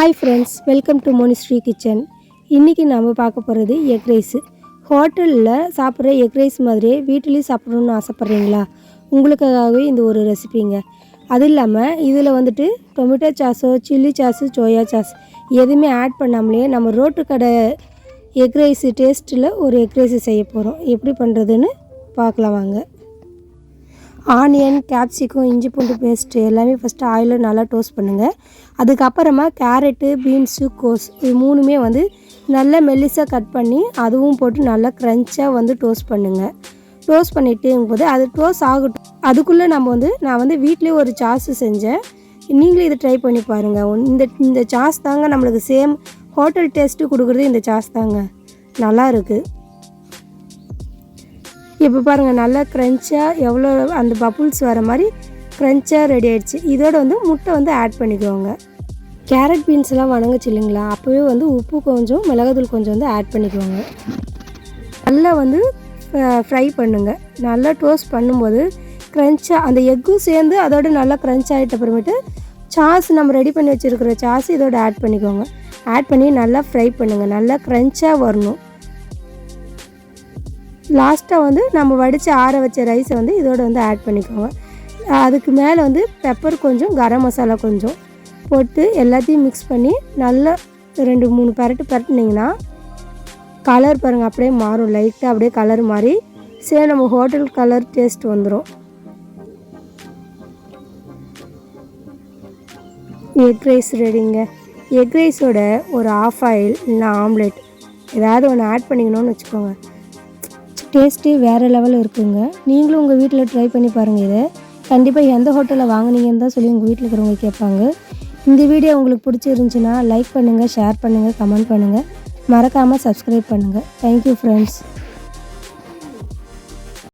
Hi friends welcome to Monishree kitchen இன்றைக்கி நாம் பார்க்க போகிறது எக் ரைஸு ஹோட்டலில் சாப்பிட்ற எக் ரைஸ் மாதிரியே வீட்டிலையும் சாப்பிட்ணுன்னு ஆசைப்பட்றீங்களா? உங்களுக்காகவே இந்த ஒரு ரெசிபிங்க அது இல்லாமல் இதில் வந்துட்டு டொமேட்டோ சாஸோ சில்லி சாஸு சோயா சாஸ் எதுவுமே ஆட் பண்ணாமலேயே நம்ம ரோட்டு கடை எக் ரைஸு டேஸ்ட்டில் ஒரு எக் ரைஸ் செய்ய போகிறோம் எப்படி பண்ணுறதுன்னு பார்க்கலாம் வாங்க. ஆனியன் கேப்சிகம் இஞ்சி பூண்டு பேஸ்ட்டு எல்லாமே ஃபஸ்ட்டு ஆயிலில் நல்லா டோஸ்ட் பண்ணுங்கள் அதுக்கப்புறமா கேரட்டு பீன்ஸு கோஸ் இது மூணுமே வந்து நல்லா மெல்லிசாக கட் பண்ணி அதுவும் போட்டு நல்லா க்ரன்ச்சாக வந்து டோஸ்ட் பண்ணுங்கள் டோஸ்ட் பண்ணிட்டு போது அது டோஸ்ட் ஆகட்டும். அதுக்குள்ளே நம்ம வந்து நான் வந்து வீட்டிலே ஒரு சாஸு செஞ்சேன். நீங்களும் இதை ட்ரை பண்ணி பாருங்கள் இந்த இந்த சாஸ் தாங்க நம்மளுக்கு சேம் ஹோட்டல் டேஸ்ட்டு கொடுக்குறது இந்த சாஸ் தாங்க. நல்லா இருக்குது இப்போ பாருங்கள் நல்லா க்ரன்ச்சாக எவ்வளோ அந்த பபுள்ஸ் வர மாதிரி க்ரன்ச்சாக ரெடி ஆகிடுச்சு இதோட வந்து முட்டை வந்து ஆட் பண்ணிக்கோங்க. கேரட் பீன்ஸ்லாம் வணங்குச்சு இல்லைங்களா? அப்போவே வந்து உப்பு கொஞ்சம் மிளகாத்தூள் கொஞ்சம் வந்து ஆட் பண்ணிக்கோங்க. நல்லா வந்து ஃப்ரை பண்ணுங்கள் நல்லா டோஸ்ட் பண்ணும்போது க்ரன்ச்சாக அந்த எக்கும் சேர்ந்து அதோட நல்லா க்ரன்ச் ஆகிட்ட அப்புறமேட்டு சாஸ் நம்ம ரெடி பண்ணி வச்சுருக்கிற சாஸ் இதோட ஆட் பண்ணிக்கோங்க. ஆட் பண்ணி நல்லா ஃப்ரை பண்ணுங்கள் நல்லா க்ரன்ச்சாக வரணும். லாஸ்ட்டாக வந்து நம்ம வடித்து ஆற வச்ச ரைஸை வந்து இதோட வந்து ஆட் பண்ணிக்கோங்க. அதுக்கு மேலே வந்து பெப்பர் கொஞ்சம் கரம் மசாலா கொஞ்சம் போட்டு எல்லாத்தையும் மிக்ஸ் பண்ணி நல்லா ரெண்டு மூணு பரட்டு பரட்டினீங்கன்னா கலர் பாருங்கள் அப்படியே மாறும். லைட்டாக அப்படியே கலர் மாறி சரி நம்ம ஹோட்டல் கலர் டேஸ்ட் வந்துடும் எக் ரைஸ் ரெடிங்க எக் ரைஸோட ஒரு ஆஃப் ஆயில் இல்லை ஆம்லெட் ஏதாவது ஒன்று ஆட் பண்ணிக்கணும்னு வச்சுக்கோங்க. டேஸ்ட்டே வேறு லெவலில் இருக்குங்க. நீங்களும் உங்கள் வீட்டில் ட்ரை பண்ணி பாருங்கள் இதை. கண்டிப்பாக எந்த ஹோட்டலில் வாங்குனீங்கன்னு தான் சொல்லி உங்கள் வீட்டில் இருக்கிறவங்க கேட்பாங்க. இந்த வீடியோ உங்களுக்கு பிடிச்சிருந்துச்சுன்னா லைக் பண்ணுங்கள் ஷேர் பண்ணுங்கள் கமெண்ட் பண்ணுங்கள் மறக்காமல் சப்ஸ்கிரைப் பண்ணுங்கள் தேங்க்யூ ஃப்ரெண்ட்ஸ்